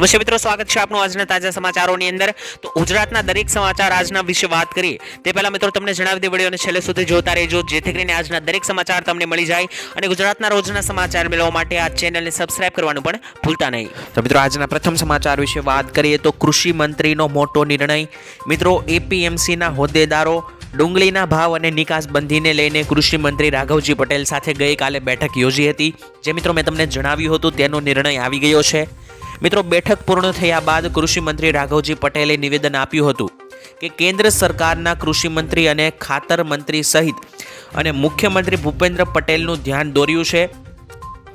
નમસ્તે મિત્રો સ્વાગત છે આપનું આજના તાજા સમાચારોની અંદર. તો ગુજરાતના દરેક સમાચાર આજના વિશે વાત કરીએ. તે પહેલાં મિત્રો તમને જણાવી દે વિડીયોને છેલ્લે સુધી જોતા રહેજો, જેથી કરીને આજના દરેક સમાચાર તમને મળી જાય અને ગુજરાતના રોજના સમાચાર મેળવવા માટે આ ચેનલને સબસ્ક્રાઇબ કરવાનું પણ ભૂલતા નહીં. તો મિત્રો આજના પ્રથમ સમાચાર વિશે વાત કરીએ તો કૃષિ મંત્રીનો મોટો નિર્ણય. મિત્રો એપીએમસીના હોદ્દેદારો ડુંગળીના ભાવ અને નિકાસ બંધીને લઈને કૃષિમંત્રી રાઘવજી પટેલ સાથે ગઈકાલે બેઠક યોજી હતી. જે મિત્રો મેં તમને જણાવ્યું હતું તેનો નિર્ણય આવી ગયો છે. મિત્રો, બેઠક પૂર્ણ થયા બાદ કૃષિમંત્રી રાઘવજી પટેલે નિવેદન આપ્યું હતું કે કેન્દ્ર સરકારના કૃષિમંત્રી અને ખાતર મંત્રી સહિત અને મુખ્યમંત્રી ભૂપેન્દ્ર પટેલનું ધ્યાન દોર્યું છે.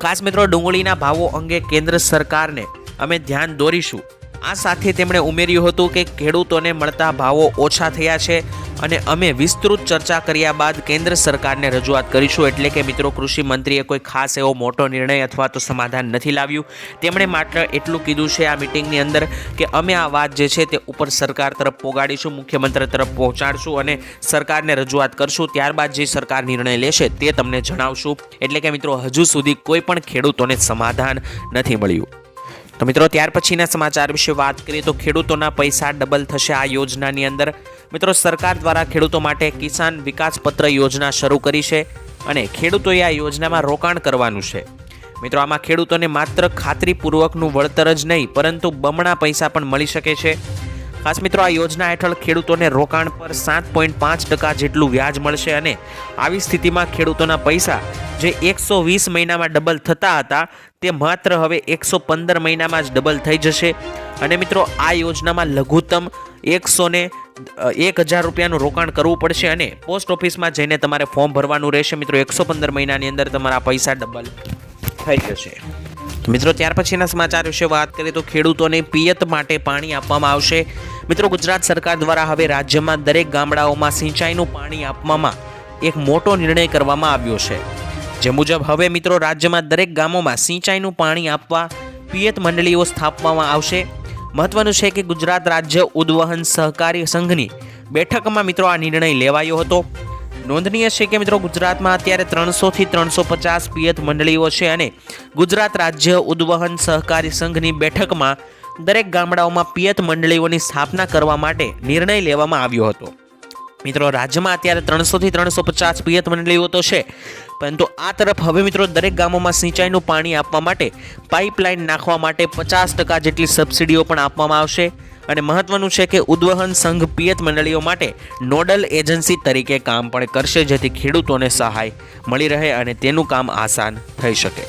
ખાસ મિત્રો, ડુંગળીના ભાવો અંગે કેન્દ્ર સરકારને અમે ધ્યાન દોરીશું. આ સાથે તેમણે ઉમેર્યું હતું કે ખેડૂતોને મળતા ભાવો ઓછા થયા છે અને અમે વિસ્તૃત ચર્ચા કર્યા બાદ કેન્દ્ર સરકારને રજૂઆત કરીશું. એટલે કે મિત્રો, કૃષિ મંત્રીએ કોઈ ખાસ એવો મોટો નિર્ણય અથવા તો સમાધાન નથી લાવ્યું. તેમણે માત્ર એટલું કીધું છે આ મિટિંગની અંદર કે અમે આ વાત જે છે તે ઉપર સરકાર તરફ પોગાડીશું, મુખ્યમંત્રી તરફ પહોંચાડશું અને સરકારને રજૂઆત કરશું. ત્યારબાદ જે સરકાર નિર્ણય લેશે તે તમને જણાવશું. એટલે કે મિત્રો, હજુ સુધી કોઈ પણ ખેડૂતોને સમાધાન નથી મળ્યું. તો મિત્રો, ત્યાર પછીના સમાચાર વિશે વાત કરીએ તો ખેડૂતોના પૈસા ડબલ થશે આ યોજનાની અંદર. મિત્રો, સરકાર દ્વારા ખેડૂતો માટે કિસાન વિકાસ પત્ર યોજના શરૂ કરી છે અને ખેડૂતોએ આ યોજનામાં રોકાણ કરવાનું છે. મિત્રો, આમાં ખેડૂતોને માત્ર ખાતરીપૂર્વકનું વળતર જ નહીં, પરંતુ બમણા પૈસા પણ મળી શકે છે. ખાસ મિત્રો, આ યોજના હેઠળ ખેડૂતોને રોકાણ પર સાત પોઈન્ટ પાંચ ટકા જેટલું વ્યાજ મળશે અને આવી સ્થિતિમાં ખેડૂતોના પૈસા જે એકસો વીસ મહિનામાં ડબલ થતા હતા, તે માત્ર હવે એકસો પંદર મહિનામાં જ ડબલ થઈ જશે. અને મિત્રો, આ યોજનામાં લઘુત્તમ એકસો ને એક હજાર રૂપિયાનું રોકાણ કરવું પડશે અને પોસ્ટ ઓફિસમાં જઈને તમારે ફોર્મ ભરવાનું રહેશે. મિત્રો, એકસો પંદર મહિનાની અંદર તમારા પૈસા ડબલ થઈ જશે. મિત્રો, ત્યાર પછીના સમાચાર વિશે વાત કરીએ તો ખેડૂતોને પિયત માટે પાણી આપવામાં આવશે. મિત્રો, ગુજરાત સરકાર દ્વારા હવે રાજ્યમાં દરેક ગામડાઓમાં સિંચાઈનું પાણી આપવામાં એક મોટો નિર્ણય કરવામાં આવ્યો છે. જે મુજબ હવે મિત્રો, રાજ્યમાં દરેક ગામોમાં સિંચાઈનું પાણી આપવા પિયત મંડળીઓ સ્થાપવામાં આવશે. મહત્વનું છે કે ગુજરાત રાજ્ય ઉદ્વહન સહકારી સંઘની બેઠકમાં મિત્રો આ નિર્ણય લેવાયો હતો. નોંધનીય છે કે મિત્રો ગુજરાતમાં અત્યારે ત્રણસોથી ત્રણસો પચાસ પિયત મંડળીઓ છે અને ગુજરાત રાજ્ય ઉદ્વહન સહકારી સંઘની બેઠકમાં દરેક ગામડાઓમાં પિયત મંડળીઓની સ્થાપના કરવા માટે નિર્ણય લેવામાં આવ્યો હતો. મિત્રો રાજ્યમાં અત્યારે ત્રણસોથી ત્રણસો પચાસ પિયત મંડળીઓ તો છે, પરંતુ આ તરફ હવે મિત્રો દરેક ગામોમાં સિંચાઈનું પાણી આપવા માટે પાઇપલાઇન નાખવા માટે પચાસ ટકા જેટલી સબસિડીઓ પણ આપવામાં આવશે. અને મહત્વનું છે કે ઉદ્વહન સંઘ પિયત મંડળીઓ માટે નોડલ એજન્સી તરીકે કામ પણ કરશે, જેથી ખેડૂતોને સહાય મળી રહે અને તેનું કામ આસાન થઈ શકે.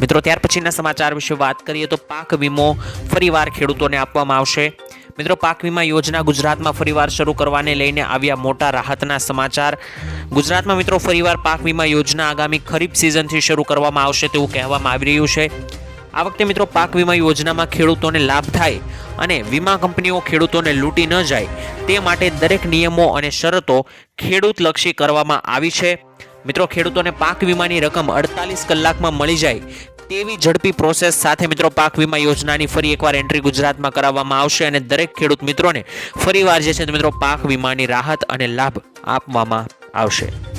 મિત્રો, ત્યાર પછીના સમાચાર વિશે વાત કરીએ તો પાક વીમો ફરીવાર ખેડૂતોને આપવામાં આવશે. મિત્રો, પાક વીમા યોજના ગુજરાતમાં ફરીવાર શરૂ કરવાને લઈને આવ્યા મોટા રાહતના સમાચાર. ગુજરાતમાં મિત્રો, ફરીવાર પાક વીમા યોજના આગામી ખરીફ સિઝનથી શરૂ કરવામાં આવશે તેવું કહેવામાં આવી રહ્યું છે. આ વખતે મિત્રો પાક વીમા યોજનામાં ખેડૂતોને લાભ થાય અને વીમા કંપનીઓ ખેડૂતોને લૂંટી ન જાય તે માટે દરેક નિયમો અને શરતો ખેડૂતલક્ષી કરવામાં આવી છે. મિત્રો, ખેડૂતોને પાક વીમાની રકમ અડતાલીસ કલાકમાં મળી જાય તેવી ઝડપી પ્રોસેસ સાથે મિત્રો પાક વીમા યોજનાની ફરી એકવાર એન્ટ્રી ગુજરાતમાં કરાવવામાં આવશે અને દરેક ખેડૂત મિત્રોને ફરીવાર જે છે મિત્રો પાક વીમાની રાહત અને લાભ આપવામાં આવશે.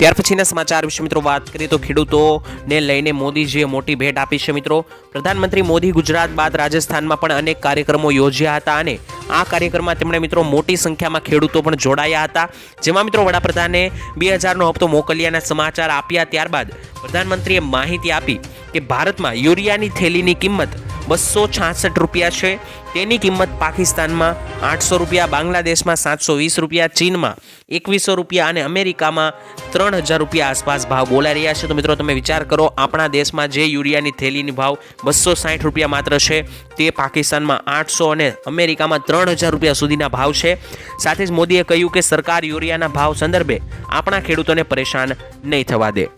ત્યાર પછીના સમાચાર વિશે મિત્રો વાત કરીએ તો ખેડૂતોને લઈને મોદીજીએ મોટી ભેટ આપી છે મિત્રો. પ્રધાનમંત્રી મોદી ગુજરાત બાદ રાજસ્થાનમાં પણ અનેક કાર્યક્રમો યોજ્યા હતા અને આ કાર્યક્રમમાં તેમણે મિત્રો મોટી સંખ્યામાં ખેડૂતો પણ જોડાયા હતા. જેમાં મિત્રો વડાપ્રધાને બે હજારનો હપ્તો મોકલ્યાના સમાચાર આપ્યા ત્યારબાદ પ્રધાનમંત્રીએ માહિતી આપી કે ભારતમાં યુરિયાની થેલીની કિંમત બસો છાસઠ રૂપિયા છે. તેની કિંમત પાકિસ્તાનમાં આઠસો રૂપિયા, બાંગ્લાદેશમાં સાતસો વીસ રૂપિયા, ચીનમાં એકવીસો રૂપિયા અને અમેરિકામાં ત્રણ હજાર રૂપિયા આસપાસ ભાવ બોલાઈ રહ્યા છે. તો મિત્રો, તમે વિચાર કરો, આપણા દેશમાં જે યુરિયાની થેલીની ભાવ બસો સાઠ રૂપિયા માત્ર છે, તે પાકિસ્તાનમાં આઠસો અને અમેરિકામાં ત્રણ હજાર રૂપિયા સુધીના ભાવ છે. સાથે જ મોદીએ કહ્યું કે સરકાર યુરિયાના ભાવ સંદર્ભે આપણા ખેડૂતોને પરેશાન નહીં થવા દે.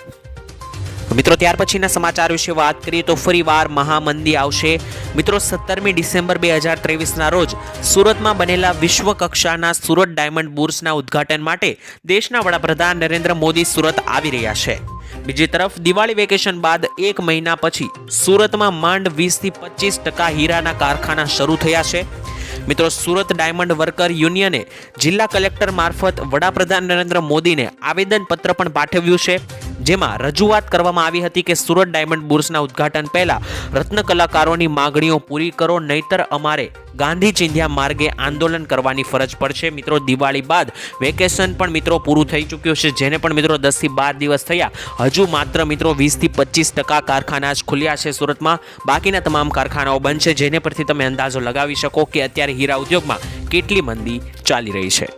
મિત્રો, ત્યાર પછીના સમાચાર વિશે વાત કરીએ તો ફરીવાર મહામંદી આવશે. મિત્રો, સત્તરમી ડિસેમ્બર બે હજાર ત્રેવીસના રોજ સુરતમાં બનેલા વિશ્વ કક્ષાના સુરત ડાયમંડ બુર્સના ઉદ્ઘાટન માટે દેશના વડાપ્રધાન નરેન્દ્ર મોદી સુરત આવી રહ્યા છે. બીજી તરફ, દિવાળી વેકેશન બાદ એક મહિના પછી સુરતમાં માંડ વીસથી પચીસ ટકા હીરાના કારખાના શરૂ થયા છે. મિત્રો, સુરત ડાયમંડ વર્કર યુનિયને જિલ્લા કલેક્ટર મારફત વડાપ્રધાન નરેન્દ્ર મોદીને આવેદનપત્ર પણ પાઠવ્યું છે. જેમાં રજૂઆત કરવામાં આવી હતી કે સુરત ડાયમંડ બુર્સના ઉદ્ઘાટન પહેલા રત્ન કલાકારોની માગણીઓ પૂરી કરો, નહીતર અમારે ગાંધી ચિંધ્યા માર્ગે આંદોલન કરવાની ફરજ પડશે. મિત્રો, દિવાળી બાદ વેકેશન પણ મિત્રો પૂરું થઈ ચૂક્યું છે. જેને પણ મિત્રો દસથી બાર દિવસ થયા, હજુ માત્ર મિત્રો વીસથી પચીસ ટકા કારખાના જ ખુલ્યા છે સુરતમાં. બાકીના તમામ કારખાનાઓ બંધ છે. જેને પરથી તમે અંદાજો લગાવી શકો કે અત્યારે હીરા ઉદ્યોગમાં કેટલી મંદી ચાલી રહી છે.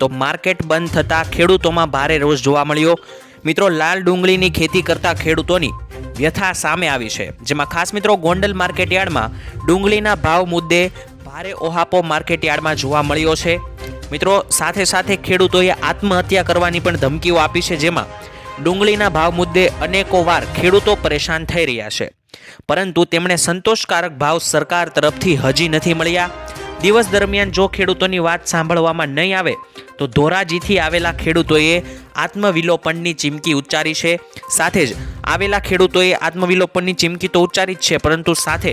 તો માર્કેટ બંધ થતાં ખેડૂતોમાં ભારે રોષ જોવા મળ્યો. મિત્રો, લાલ ડુંગળીની ખેતી કરતા ખેડૂતોની વ્યથા સામે આવી છે. જેમાં ખાસ મિત્રો, ગોંડલ માર્કેટયાર્ડમાં ડુંગળીના ભાવ મુદ્દે ભારે ઓહાપો માર્કેટયાર્ડમાં જોવા મળ્યો છે. મિત્રો, સાથે સાથે ખેડૂતોએ આત્મહત્યા કરવાની પણ ધમકીઓ આપી છે, જેમાં ડુંગળીના ભાવ મુદ્દે અનેકો વાર ખેડૂતો પરેશાન થઈ રહ્યા છે. પરંતુ તેમણે સંતોષકારક ભાવ સરકાર તરફથી હજી નથી મળ્યા. દિવસ દરમિયાન જો ખેડૂતોની વાત સાંભળવામાં નહીં આવે તો ધોરાજીથી આવેલા ખેડૂતોએ આત્મવિલોપનની ચીમકી ઉચ્ચારી છે. સાથે જ આવેલા ખેડૂતોએ આત્મવિલોપનની ચીમકી તો ઉચ્ચારી જ છે, પરંતુ સાથે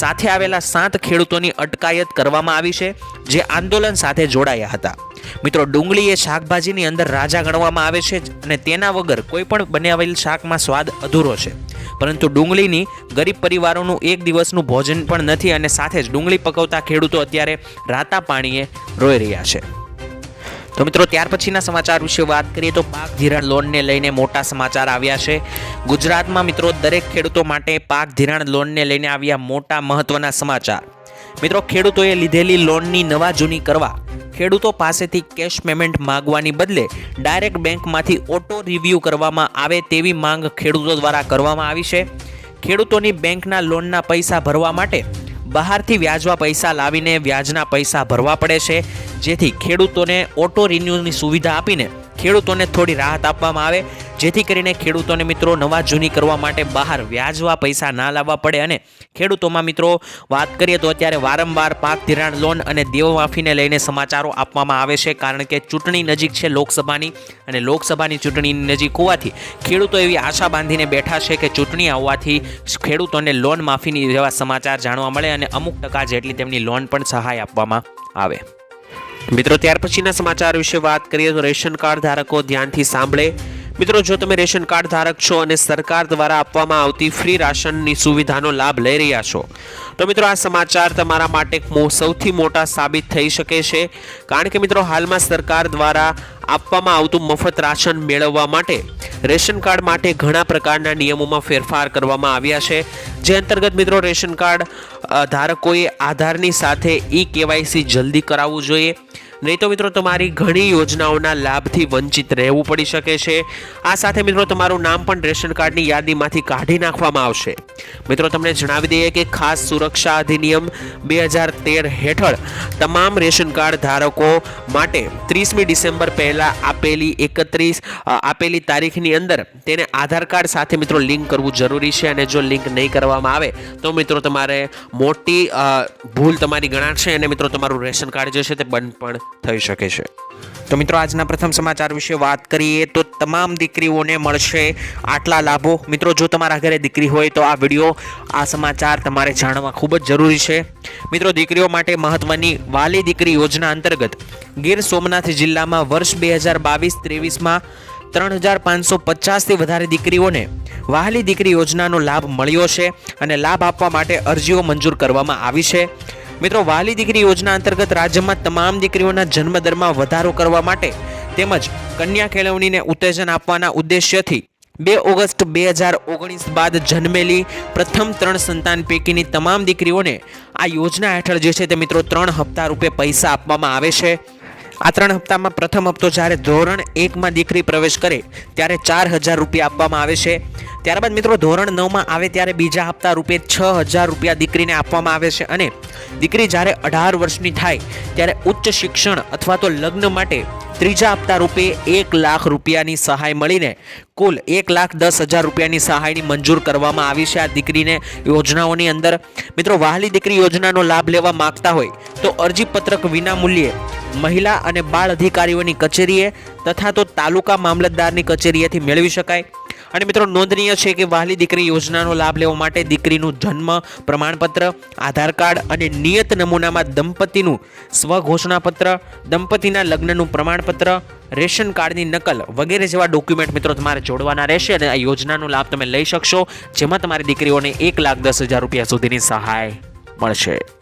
સાથે આવેલા સાત ખેડૂતોની અટકાયત કરવામાં આવી છે, જે આંદોલન સાથે જોડાયા હતા. મિત્રો ડુંગળી એ શાકભાજીની અંદર રાજા ગણવામાં આવે છે અને તેના વગર કોઈ પણ બનાવેલ શાકમાં સ્વાદ અધૂરો છે. પરંતુ ડુંગળીની ગરીબ પરિવારોનું એક દિવસનું ભોજન પણ નથી અને સાથે જ ડુંગળી પકવતા ખેડૂતો અત્યારે રાતા પાણીએ રોઈ રહ્યા છે. તો મિત્રો, ત્યાર પછીના સમાચાર વિશે વાત કરીએ તો પાક ધિરાણ લોનને લઈને મોટા સમાચાર આવ્યા છે. ગુજરાતમાં મિત્રો, દરેક ખેડૂતો માટે પાક ધિરાણ લોનને લઈને આવ્યા મોટા મહત્વના સમાચાર. મિત્રો, ખેડૂતોએ લીધેલી લોનની નવા જૂની કરવા. ખેડૂતો પાસેથી કેશ પેમેન્ટ માગવાની બદલે ડાયરેક્ટ બેંકમાંથી ઓટો રિવ્યૂ કરવામાં આવે તેવી માંગ ખેડૂતો દ્વારા કરવામાં આવી છે. ખેડૂતોની બેંકના લોનના પૈસા ભરવા માટે બહારથી વ્યાજવા પૈસા લાવીને વ્યાજના પૈસા ભરવા પડે છે. જેથી ખેડૂતોને ઓટો રિન્યૂની સુવિધા આપીને ખેડૂતોને થોડી રાહત આપવામાં આવે. જેથી કરીને ખેડૂતોને મિત્રો નવા જૂની કરવા માટે બહાર વ્યાજવા પૈસા ના લાવવા પડે અને ખેડૂતોમાં મિત્રો વાત કરીએ તો અત્યારે વારંવાર પાક ધિરાણ લોન અને દેવમાફીને લઈને સમાચારો આપવામાં આવે છે. કારણ કે ચૂંટણી નજીક છે લોકસભાની અને લોકસભાની ચૂંટણીની નજીક હોવાથી ખેડૂતો એવી આશા બાંધીને બેઠા છે કે ચૂંટણી આવવાથી ખેડૂતોને લોન માફીની જેવા સમાચાર જાણવા મળે અને અમુક ટકા જેટલી તેમની લોન પણ સહાય આપવામાં આવે. મિત્રો, ત્યાર પછીના સમાચાર વિશે વાત કરીએ તો રેશન કાર્ડ ધારકો ધ્યાનથી સાંભળે. મિત્રો, જો તમે રેશન કાર્ડ ધારક છો અને સરકાર દ્વારા આપવામાં આવતી ફ્રી રાશનની સુવિધાનો લાભ લઈ રહ્યા છો, તો મિત્રો, આ સમાચાર તમારા માટે સૌથી મોટા સાબિત થઈ શકે છે. કારણ કે મિત્રો, હાલમાં સરકાર દ્વારા આપવામાં આવતું મફત રાશન મેળવવા માટે રેશન કાર્ડ માટે ઘણા પ્રકારના નિયમોમાં ફેરફાર કરવામાં આવ્યા છે. જે અંતર્ગત મિત્રો, રેશન કાર્ડ ધારકોએ આધારની સાથે ઈ કેવાયસી જલ્દી કરાવવું જોઈએ. નહીં તો મિત્રો, તમારી ઘણી યોજનાઓના લાભથી વંચિત રહેવું પડી શકે છે. આ સાથે મિત્રો, તમારું નામ પણ રેશન કાર્ડની યાદીમાંથી કાઢી નાખવામાં આવશે. મિત્રો, તમને જણાવી દઈએ કે ખાસ સુરક્ષા અધિનિયમ બે હજાર તેર હેઠળ તમામ રેશન કાર્ડ ધારકો માટે ત્રીસમી ડિસેમ્બર પહેલાં આપેલી એકત્રીસ આપેલી તારીખની અંદર તેને આધાર કાર્ડ સાથે મિત્રો લિંક કરવું જરૂરી છે અને જો લિંક નહીં કરવામાં આવે તો મિત્રો તમારે મોટી ભૂલ તમારી ગણાશે અને મિત્રો તમારું રેશન કાર્ડ જે છે તે બંધ પણ થઈ શકે છે. તો મિત્રો, આજના પ્રથમ સમાચાર વિશે વાત કરીએ તો તમામ દીકરીઓને મળશે આટલા લાભો. મિત્રો, જો તમારા ઘરે દીકરી હોય તો આ વીડિયો, આ સમાચાર તમારે જાણવા ખૂબ જ જરૂરી છે. મિત્રો, દીકરીઓ માટે મહત્વની વાલી દીકરી યોજના અંતર્ગત ગીર સોમનાથ જિલ્લામાં વર્ષ બે હજાર બાવીસ ત્રેવીસમાં ત્રણ હજાર પાંચસો પચાસથી વધારે દીકરીઓને વાહલી દીકરી યોજનાનો લાભ મળ્યો છે અને લાભ આપવા માટે અરજીઓ મંજૂર કરવામાં આવી છે. મિત્રો, વાલી દીકરી યોજના અંતર્ગત રાજ્યમાં તમામ દીકરીઓના જન્મદરમાં વધારો કરવા માટે તેમજ કન્યા કેળવણીને ઉત્તેજન આપવાના ઉદ્દેશ્યથી બે ઓગસ્ટ બે હજાર ઓગણીસ બાદ જન્મેલી પ્રથમ ત્રણ સંતાન પૈકીની તમામ દીકરીઓને આ યોજના હેઠળ જે છે તે મિત્રો ત્રણ હપ્તા રૂપે પૈસા આપવામાં આવે છે. આ ત્રણ હપ્તામાં પ્રથમ હપ્તો જ્યારે ધોરણ એકમાં દીકરી પ્રવેશ કરે ત્યારે ચાર હજાર રૂપિયા આપવામાં આવે છે. ત્યારબાદ મિત્રો ધોરણ નવમાં આવે ત્યારે બીજા હપ્તા રૂપે છ હજાર રૂપિયા દીકરીને આપવામાં આવે છે અને દીકરી જ્યારે અઢાર વર્ષની થાય ત્યારે ઉચ્ચ શિક્ષણ અથવા તો લગ્ન માટે ત્રીજા હપ્તા રૂપે એક લાખ રૂપિયાની સહાય મળીને કુલ એક લાખ દસ હજાર રૂપિયાની સહાયની મંજૂર કરવામાં આવી છે. આ દીકરીને યોજનાઓની અંદર મિત્રો વહાલી દીકરી યોજનાનો લાભ લેવા માંગતા હોય તો અરજીપત્રક વિના મૂલ્યે મહિલા અને બાળ અધિકારીઓની કચેરીએ તથા તો તાલુકા મામલતદારની કચેરીએથી મેળવી શકાય. અને મિત્રો, નોંધનીય છે કે વહાલી દીકરી યોજનાનો લાભ લેવા માટે દીકરીનું જન્મ, પ્રમાણપત્ર, આધાર કાર્ડ અને નિયત નમૂનામાં દંપતીનું સ્વઘોષણાપત્ર, દંપતીના લગ્નનું પ્રમાણપત્ર, રેશન કાર્ડની નકલ વગેરે જેવા ડોક્યુમેન્ટ મિત્રો તમારે જોડવાના રહેશે અને આ યોજનાનો લાભ તમે લઈ શકશો, જેમાં તમારી દીકરીઓને એક લાખ દસ હજાર રૂપિયા સુધીની સહાય મળશે.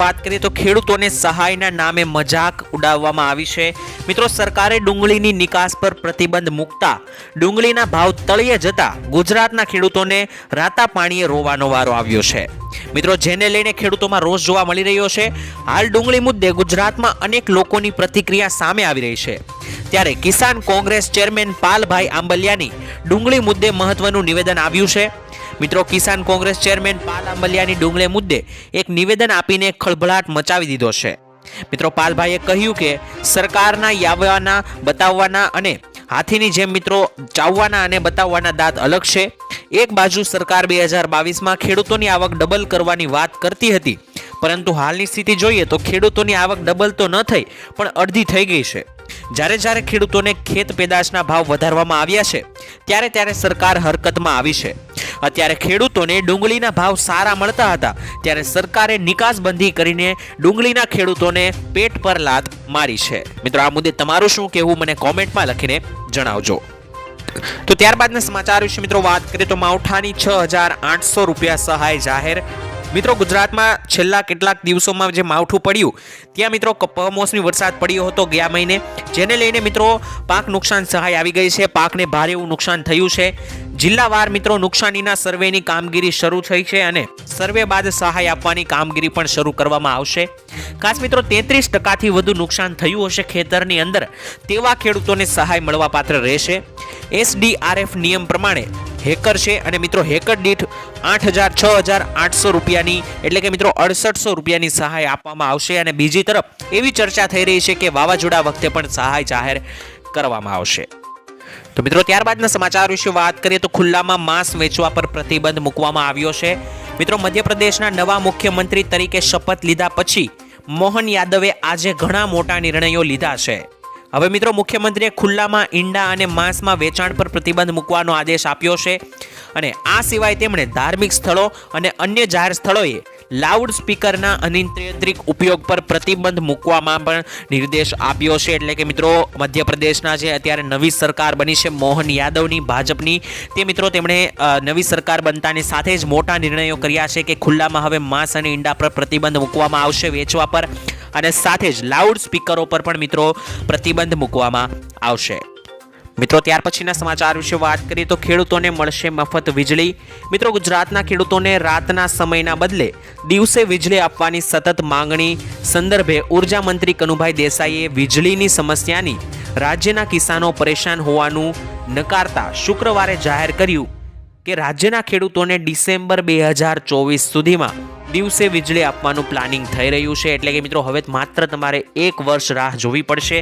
વાત કરીએ તો ખેડૂતોને સહાયના નામે મજાક ઉડાવવામાં આવી છે. મિત્રો, સરકારે ડુંગળીની નિકાસ પર પ્રતિબંધ મૂકતા ડુંગળીના ભાવ તળિયે જતા ગુજરાતના ખેડૂતોને રાતા પાણીએ રોવાનો વારો આવ્યો છે. મિત્રો, જેને લઈને ખેડૂતોમાં રોષ જોવા મળી રહ્યો છે, હાલ ડુંગળી મુદ્દે ગુજરાતમાં અનેક લોકોની પ્રતિક્રિયા સામે આવી રહી છે. ત્યારે કિસાન કોંગ્રેસ ચેરમેન પાલભાઈ આંબલિયાની ડુંગળી મુદ્દે મહત્વનું નિવેદન આવ્યું છે. મિત્રો, કિસાન કોંગ્રેસ ચેરમેન પાલ આંબલિયાની ડુંગળે મુદ્દે એક નિવેદન આપીને ખળભળાટ મચાવી દીધો છે. મિત્રો, પાલભાઈએ કહ્યું કે સરકારના યાવવાના, બતાવવાના અને હાથીની જેમ મિત્રો ચાવવાના અને બતાવવાના દાંત અલગ છે. એક બાજુ સરકાર બે હજાર બાવીસમાં ખેડૂતોની આવક ડબલ કરવાની વાત કરતી હતી, પરંતુ હાલની સ્થિતિ જોઈએ તો ખેડૂતોની આવક ડબલ તો ન થઈ, પણ અડધી થઈ ગઈ છે. જ્યારે જ્યારે ખેડૂતોને ખેત પેદાશના ભાવ વધારવામાં આવ્યા છે, ત્યારે ત્યારે સરકાર હરકતમાં આવી છે. અત્યારે ખેડૂતોને ડુંગળીના ભાવ સારા મળતા હતા. ત્યારે સરકારે નિકાસબંધી કરીને ડુંગળીના ખેડૂતોને પેટ પર લાત મારી છે. મિત્રો, આ મુદ્દે તમારું શું કહેવું મને કોમેન્ટમાં લખીને જણાવજો. તો ત્યારબાદના સમાચાર વિશે મિત્રો વાત કરીએ તો માવઠાની છ હજાર આઠસો રૂપિયા સહાય જાહેર. મિત્રો, ગુજરાતમાં છેલ્લા કેટલાક દિવસોમાં જે માવઠું પડ્યું, ત્યાં મિત્રો કમોસમી વરસાદ પડ્યો હતો ગયા મહિને. જેને લઈને મિત્રો પાક નુકસાન સહાય આવી ગઈ છે. પાકને ભારે એવું નુકસાન થયું છે. જિલ્લાવાર મિત્રો નુકસાનીના સર્વેની કામગીરી શરૂ થઈ છે અને સર્વે બાદ સહાય આપવાની કામગીરી પણ શરૂ કરવામાં આવશે. ખાસ મિત્રો તેત્રીસ ટકાથી વધુ નુકસાન થયું હશે ખેતરની અંદર. તેવા ખેડૂતોને સહાય મળવાપાત્ર રહેશે. એસડીઆરએફ નિયમ પ્રમાણે હેકર છે અને મિત્રો હેકર દીઠ આઠ હજાર છ હજાર આઠસો રૂપિયાની એટલે કે મિત્રો અડસઠસો રૂપિયાની સહાય આપવામાં આવશે અને બીજી તરફ એવી ચર્ચા થઈ રહી છે કે વાવાઝોડા વખતે પણ સહાય જાહેર કરવામાં આવશે. તો મિત્રો, ત્યારબાદના સમાચાર વિશે વાત કરીએ તો ખુલ્લામાં માંસ વેચવા પર પ્રતિબંધ મૂકવામાં આવ્યો છે. મિત્રો, મધ્યપ્રદેશના નવા મુખ્યમંત્રી તરીકે શપથ લીધા પછી મોહન યાદવે આજે ઘણા મોટા નિર્ણયો લીધા છે. હવે મિત્રો, મુખ્યમંત્રીએ ખુલ્લામાં ઈંડા અને માંસમાં વેચાણ પર પ્રતિબંધ મૂકવાનો આદેશ આપ્યો છે. અને આ સિવાય તેમણે ધાર્મિક સ્થળો અને અન્ય જાહેર સ્થળોએ લાઉડ સ્પીકરના અનિયંત્રિત ઉપયોગ પર પ્રતિબંધ મૂકવામાં પણ નિર્દેશ આપ્યો છે. એટલે કે મિત્રો, મધ્યપ્રદેશના જે અત્યારે નવી સરકાર બની છે, મોહન યાદવની ભાજપની, તે મિત્રો તેમણે નવી સરકાર બનતાની સાથે જ મોટા નિર્ણયો કર્યા છે કે ખુલ્લામાં હવે માંસ અને ઈંડા પર પ્રતિબંધ મૂકવામાં આવશે વેચવા પર અને સાથે જ લાઉડ સ્પીકરો પર પણ મિત્રો પ્રતિબંધ મૂકવામાં આવશે. મિત્રો, ત્યાર પછીના સમાચાર વિશે વાત કરીએ તો ખેડૂતોને મળશે મફત વીજળી. મિત્રો, ગુજરાતના ખેડૂતોને રાતના સમયના બદલે દિવસે વીજળી આપવાની સતત માંગણી સંદર્ભે ઊર્જા મંત્રી કનુભાઈ દેસાઈએ વીજળીની સમસ્યાની રાજ્યના કિસાનો પરેશાન હોવાનું નકારતા શુક્રવારે જાહેર કર્યું કે રાજ્યના ખેડૂતોને ડિસેમ્બર બે હજાર ચોવીસ સુધીમાં દિવસે વીજળી આપવાનું પ્લાનિંગ થઈ રહ્યું છે. એટલે કે મિત્રો, હવે માત્ર તમારે એક વર્ષ રાહ જોવી પડશે.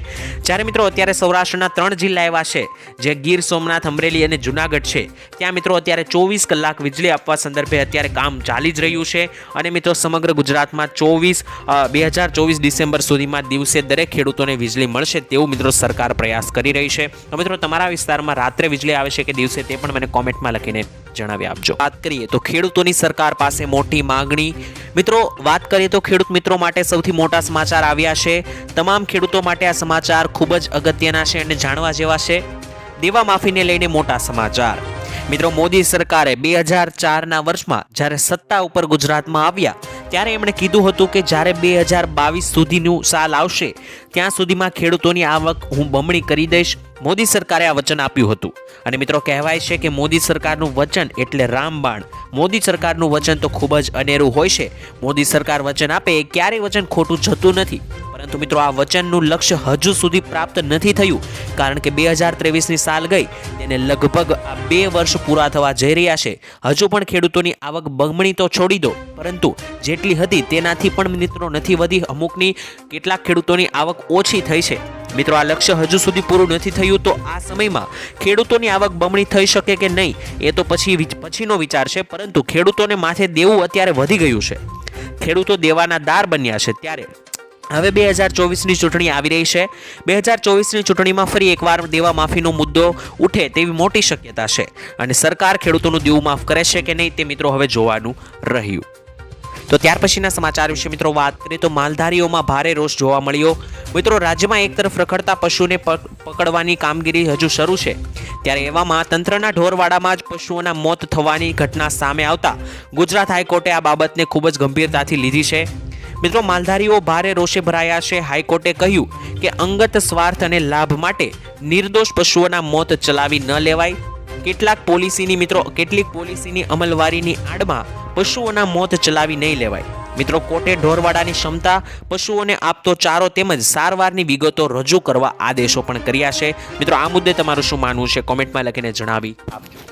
જ્યારે મિત્રો, અત્યારે સૌરાષ્ટ્રના ત્રણ જિલ્લા એવા છે, જે ગીર, સોમનાથ, અમરેલી અને જુનાગઢ છે, ત્યાં મિત્રો અત્યારે ચોવીસ કલાક વીજળી આપવા સંદર્ભે અત્યારે કામ ચાલી જ રહ્યું છે. અને મિત્રો, સમગ્ર ગુજરાતમાં ચોવીસ બે હજાર ચોવીસ ડિસેમ્બર સુધીમાં દિવસે દરેક ખેડૂતોને વીજળી મળશે તેવું મિત્રો સરકાર પ્રયાસ કરી રહી છે. તો મિત્રો, તમારા વિસ્તારમાં રાત્રે વીજળી આવે છે કે દિવસે તે પણ મને કોમેન્ટમાં લખીને જણાવી આપજો. વાત કરીએ તો ખેડૂતોની સરકાર પાસે મોટી માંગણી મિત્રો, વાત કરીએ તો ખેડૂત મિત્રો માટે સૌથી મોટા સમાચાર આવ્યા છે. તમામ ખેડૂતો માટે આ સમાચાર ખૂબ જ અગત્યના છે અને જાણવા જેવા છે. દેવા માફીને લઈને મોટા સમાચાર. મિત્રો, મોદી સરકારે બે હજાર ચારના વર્ષમાં જ્યારે સત્તા ઉપર ગુજરાતમાં આવ્યા, ત્યારે એમણે કીધું હતું કે જ્યારે બે હજાર બાવીસ સુધીનું સાલ આવશે, ત્યાં સુધીમાં ખેડૂતોની આવક હું બમણી કરી દઈશ. મોદી સરકારે આ વચન આપ્યું હતું. અને મિત્રો, કહેવાય છે કે મોદી સરકારનું વચન એટલે રામબાણ. મોદી સરકારનું વચન તો ખૂબ જ અનેરું હોય છે. મોદી સરકાર વચન આપે એ ક્યારેય વચન ખોટું જતું નથી. પરંતુ મિત્રો આ વચનનું લક્ષ્ય હજુ સુધી પ્રાપ્ત નથી થયું, કારણ કે બે હજાર ત્રેવીસની સાલ ગઈ, તેને લગભગ આ બે વર્ષ પૂરા થવા જઈ રહ્યા છે. હજુ પણ ખેડૂતોની આવક બમણી તો છોડી દો, પરંતુ જેટલી હતી તેનાથી પણ મિત્રો નથી વધી અમુકની કેટલાક ખેડૂતોની આવક ઓછી થઈ છે. મિત્રો આ લક્ષ્ય હજુ સુધી પૂરું નથી થયું, તો આ સમયમાં ખેડૂતોની આવક બમણી થઈ શકે કે નહીં, એ તો પછી પછીનો વિચાર છે, પરંતુ ખેડૂતોને માથે દેવું અત્યારે વધી ગયું છે. ખેડૂતો દેવાના દાર બન્યા છે ત્યારે. હવે બે હજાર ચોવીસની ચૂંટણી આવી રહી છે. બે હજાર ચોવીસની ચૂંટણીમાં ફરી એકવાર દેવા માફીનો મુદ્દો ઉઠે તેવી મોટી શક્યતા છે. અને સરકાર ખેડૂતોનું દેવું માફ કરે છે કે નહીં તે મિત્રો હવે જોવાનું રહ્યું. તો ત્યાર પછીના સમાચાર વિશે મિત્રો વાત કરીએ તો માલધારીઓમાં ભારે રોષ જોવા મળ્યો. મિત્રો રાજ્યમાં એક તરફ રખડતા પશુને પક- પકડવાની કામગીરી હજુ શરૂ છે. ત્યારે એવામાં તંત્રના ઢોરવાડામાં જ પશુઓના મોત થવાની ઘટના સામે આવતા ગુજરાત હાઈકોર્ટે આ બાબતને ખૂબ જ ગંભીરતાથી લીધી છે. મિત્રો, માલધારીઓ ભારે રોષે ભરાયા છે. હાઈકોર્ટે કહ્યું કે અંગત સ્વાર્થ અને લાભ માટે નિર્દોષ પશુઓના મોત ચલાવી ન લેવાય. કેટલાક પોલિસીની મિત્રો, કેટલીક પોલિસીની અમલવારીની આડમાં પશુઓના મોત ચલાવી નહીં લેવાય. મિત્રો, કોર્ટે ઢોરવાડાની ક્ષમતા પશુઓને આપતો ચારો તેમજ સારવારની વિગતો રજૂ કરવા આદેશો પણ કર્યા છે. મિત્રો, આ મુદ્દે તમારું શું માનવું છે? કોમેન્ટમાં લખીને જણાવી આપજો.